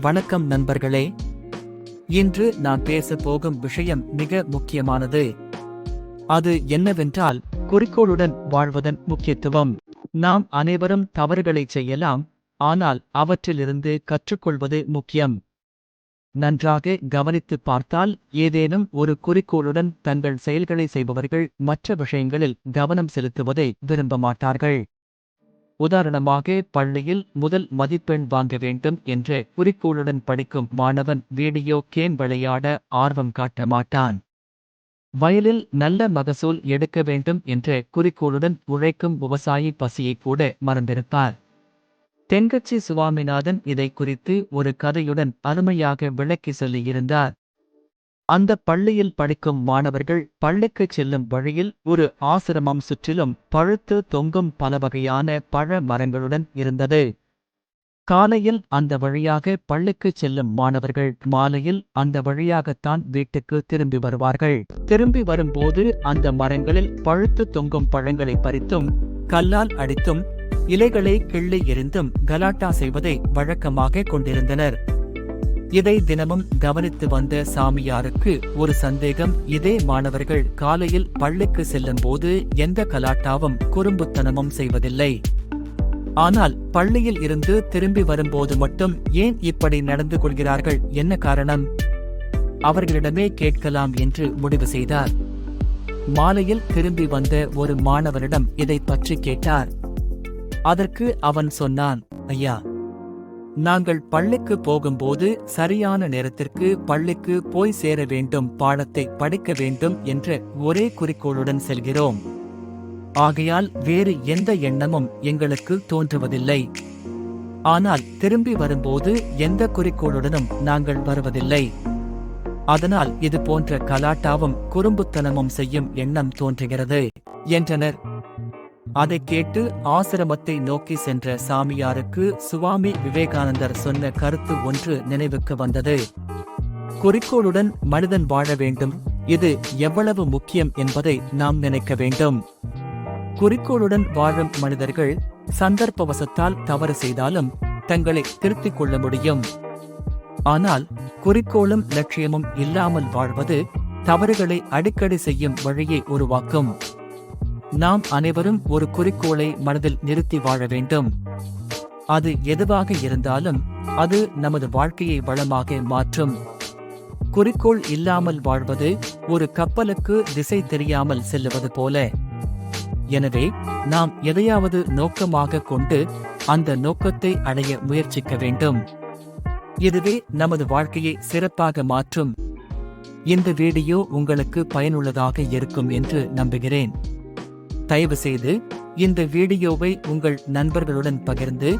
வணக்கம் நண்பர்களே. இன்று நான் பேச போகும் விஷயம் மிக முக்கியமானது. அது என்னவென்றால் குறிக்கோளுடன் வாழ்வதன் முக்கியத்துவம். நாம் அனைவரும் தவறுகளை செய்யலாம் ஆனால் அவற்றிலிருந்து கற்றுக்கொள்வது முக்கியம். நன்றாக கவனித்து பார்த்தால் ஏதேனும் ஒரு குறிக்கோளுடன் தங்கள் செயல்களை செய்பவர்கள் மற்ற விஷயங்களில் கவனம் செலுத்துவதை விரும்ப மாட்டார்கள். உதாரணமாக பள்ளியில் முதல் மதிப்பெண் வாங்க வேண்டும் என்ற குறிக்கோளுடன் படிக்கும் மாணவன் வீடியோ கேம் விளையாட ஆர்வம் காட்ட மாட்டான். வயலில் நல்ல மகசூல் எடுக்க வேண்டும் என்ற குறிக்கோளுடன் உழைக்கும் விவசாயி பசியை கூட மறந்திருப்பார். தென்கட்சி சுவாமிநாதன் இதை குறித்து ஒரு கதையுடன் அருமையாக விளக்கி சொல்லியிருந்தார். அந்த பள்ளியில் படிக்கும் மாணவர்கள் பள்ளிக்குச் செல்லும் வழியில் ஒரு ஆசிரமம் சுற்றிலும் பழுத்து தொங்கும் பல வகையான பழ மரங்களுடன் இருந்தது. காலையில் அந்த வழியாக பள்ளிக்குச் செல்லும் மாணவர்கள் மாலையில் அந்த வழியாகத்தான் வீட்டுக்கு திரும்பி வருவார்கள். திரும்பி வரும்போது அந்த மரங்களில் பழுத்து தொங்கும் பழங்களை பறித்தும் கல்லால் அடித்தும் இலைகளை கிள்ளி எறிந்தும் கலாட்டா செய்வதை வழக்கமாக கொண்டிருந்தனர். இதை தினமும் கவனித்து வந்த சாமியாருக்கு ஒரு சந்தேகம். இதே மாணவர்கள் காலையில் பள்ளிக்கு செல்லும் போது எந்த கலாட்டாவும் குறும்புத்தனமும் செய்வதில்லை. ஆனால் பள்ளியில் இருந்து திரும்பி வரும்போது மட்டும் ஏன் இப்படி நடந்து கொள்கிறார்கள்? என்ன காரணம்? அவர்களிடமே கேட்கலாம் என்று முடிவு செய்தார். மாலையில் திரும்பி வந்த ஒரு மாணவனிடம் இதை பற்றி கேட்டார். அதற்கு அவன் சொன்னான் ஐயா நாங்கள் பள்ளிக்கு போகும்போது சரியான நேரத்திற்கு பள்ளிக்கு போய் சேர வேண்டும் பாடத்தை படிக்க வேண்டும் என்ற ஒரே குறிக்கோளுடன் செல்கிறோம். ஆகையால் வேறு எந்த எண்ணமும் எங்களுக்கு தோன்றுவதில்லை. ஆனால் திரும்பி வரும்போது எந்த குறிக்கோளுடனும் நாங்கள் வருவதில்லை. அதனால் இது போன்ற கலாட்டாவும் குறும்புத்தனமும் செய்யும் எண்ணம் தோன்றுகிறது என்றனர். அதைக் கேட்டு ஆசிரமத்தை நோக்கி சென்ற சாமியாருக்கு சுவாமி விவேகானந்தர் சொன்ன கருத்து ஒன்று நினைவுக்கு வந்தது. குறிக்கோளுடன் மனிதன் வாழ வேண்டும். இது எவ்வளவு முக்கியம் என்பதை நாம் நினைக்க வேண்டும். குறிக்கோளுடன் வாழும் மனிதர்கள் சந்தர்ப்பவசத்தால் தவறு செய்தாலும் தங்களை திருத்திக் கொள்ள முடியும். ஆனால் குறிக்கோளும் லட்சியமும் இல்லாமல் வாழ்வது தவறுகளை அடிக்கடி செய்யும் வழியை உருவாக்கும். நாம் அனைவரும் ஒரு குறிக்கோளை மனதில் நிறுத்தி வாழ வேண்டும். அது எதுவாக இருந்தாலும் அது நமது வாழ்க்கையை வளமாக மாற்றும். குறிக்கோள் இல்லாமல் வாழ்வது ஒரு கப்பலுக்கு திசை தெரியாமல் செல்லுவது போல. எனவே நாம் எதையாவது நோக்கமாக கொண்டு அந்த நோக்கத்தை அடைய முயற்சிக்க வேண்டும். இதுவே நமது வாழ்க்கையை சிறப்பாக மாற்றும். இந்த வீடியோ உங்களுக்கு பயனுள்ளதாக இருக்கும் என்று நம்புகிறேன். தயவு செய்து இந்த வீடியோவை உங்கள் நண்பர்களுடன் பகிர்ந்து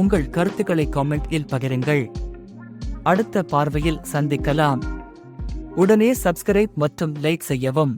உங்கள் கருத்துக்களை காமெண்டில் பகிருங்கள். அடுத்த பார்வையில் சந்திக்கலாம். உடனே சப்ஸ்கிரைப் மற்றும் லைக் செய்யவும்.